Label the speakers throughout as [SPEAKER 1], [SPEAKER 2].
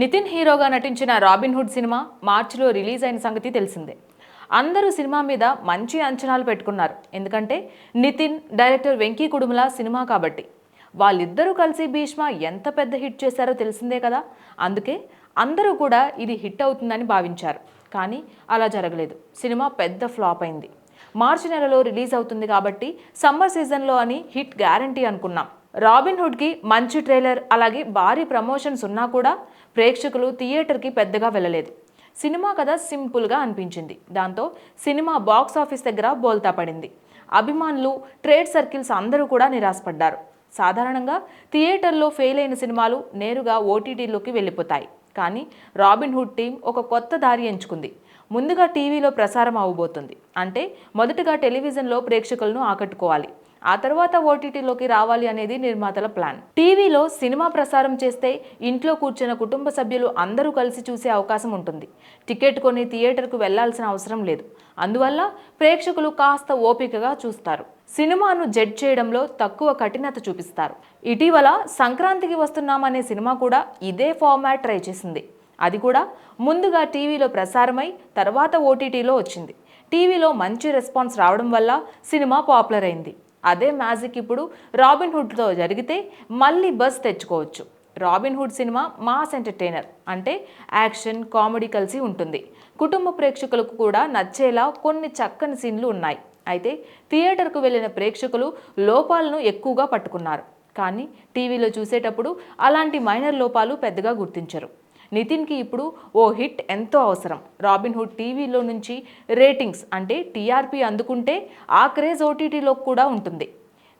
[SPEAKER 1] నితిన్ హీరోగా నటించిన Robin Hood సినిమా మార్చిలో రిలీజ్ అయిన సంగతి తెలిసిందే. అందరూ సినిమా మీద మంచి అంచనాలు పెట్టుకున్నారు. ఎందుకంటే నితిన్ డైరెక్టర్ వెంకీ కుడుముల సినిమా కాబట్టి. వాళ్ళిద్దరూ కలిసి భీష్మ ఎంత పెద్ద హిట్ చేశారో తెలిసిందే కదా. అందుకే అందరూ కూడా ఇది హిట్ అవుతుందని భావించారు. కానీ అలా జరగలేదు. సినిమా పెద్ద ఫ్లాప్ అయింది. మార్చి నెలలో రిలీజ్ అవుతుంది కాబట్టి సమ్మర్ సీజన్లో అని హిట్ గ్యారంటీ అనుకున్నాం. రాబిన్హుడ్కి మంచి ట్రైలర్ అలాగే భారీ ప్రమోషన్స్ ఉన్నా కూడా ప్రేక్షకులు థియేటర్కి పెద్దగా వెళ్ళలేదు. సినిమా కథ సింపుల్గా అనిపించింది. దాంతో సినిమా బాక్స్ ఆఫీస్ దగ్గర బోల్తా పడింది. అభిమానులు ట్రేడ్ సర్కిల్స్ అందరూ కూడా నిరాశపడ్డారు. సాధారణంగా థియేటర్లో ఫెయిల్ అయిన సినిమాలు నేరుగా ఓటీటీలోకి వెళ్ళిపోతాయి. కానీ రాబిన్ హుడ్ టీం ఒక కొత్త దారి ఎంచుకుంది. ముందుగా టీవీలో ప్రసారం అవ్వబోతుంది అంటే మొదటగా టెలివిజన్లో ప్రేక్షకులను ఆకట్టుకోవాలి. ఆ తర్వాత ఓటీటీలోకి రావాలి అనేది నిర్మాతల ప్లాన్. టీవీలో సినిమా ప్రసారం చేస్తే ఇంట్లో కూర్చున్న కుటుంబ సభ్యులు అందరూ కలిసి చూసే అవకాశం ఉంటుంది. టికెట్ కొని థియేటర్కు వెళ్ళాల్సిన అవసరం లేదు. అందువల్ల ప్రేక్షకులు కాస్త ఓపికగా చూస్తారు. సినిమాను జడ్జ్ చేయడంలో తక్కువ కఠినత చూపిస్తారు. ఇటీవల సంక్రాంతికి వస్తున్నామనే సినిమా కూడా ఇదే ఫార్మాట్ ట్రై చేసింది. అది కూడా ముందుగా టీవీలో ప్రసారమై తర్వాత ఓటీటీలో వచ్చింది. టీవీలో మంచి రెస్పాన్స్ రావడం వల్ల సినిమా పాపులర్ అయింది. అదే మ్యాజిక్ ఇప్పుడు రాబిన్ హుడ్తో జరిగితే మళ్ళీ బస్ తెచ్చుకోవచ్చు. రాబిన్ హుడ్ సినిమా మాస్ ఎంటర్టైనర్ అంటే యాక్షన్ కామెడీ కలిసి ఉంటుంది. కుటుంబ ప్రేక్షకులకు కూడా నచ్చేలా కొన్ని చక్కని సీన్లు ఉన్నాయి. అయితే థియేటర్కు వెళ్ళిన ప్రేక్షకులు లోపాలను ఎక్కువగా పట్టుకున్నారు. కానీ టీవీలో చూసేటప్పుడు అలాంటి మైనర్ లోపాలు పెద్దగా గుర్తించరు. నితిన్కి ఇప్పుడు ఓ హిట్ ఎంతో అవసరం. రాబిన్హుడ్ టీవీలో నుంచి రేటింగ్స్ అంటే టీఆర్పీ అందుకుంటే ఆ క్రేజ్ ఓటీటీలో కూడా ఉంటుంది.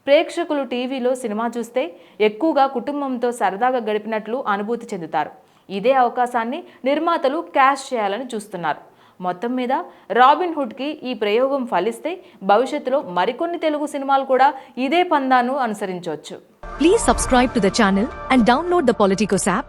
[SPEAKER 1] ప్రేక్షకులు టీవీలో సినిమా చూస్తే ఎక్కువగా కుటుంబంతో సరదాగా గడిపినట్లు అనుభూతి చెందుతారు. ఇదే అవకాశాన్ని నిర్మాతలు క్యాష్ చేయాలని చూస్తున్నారు. మొత్తం మీద రాబిన్ హుడ్కి ఈ ప్రయోగం ఫలిస్తే భవిష్యత్తులో మరికొన్ని తెలుగు సినిమాలు కూడా ఇదే పందాను అనుసరించవచ్చు.
[SPEAKER 2] Please subscribe to the channel and download the Politikos app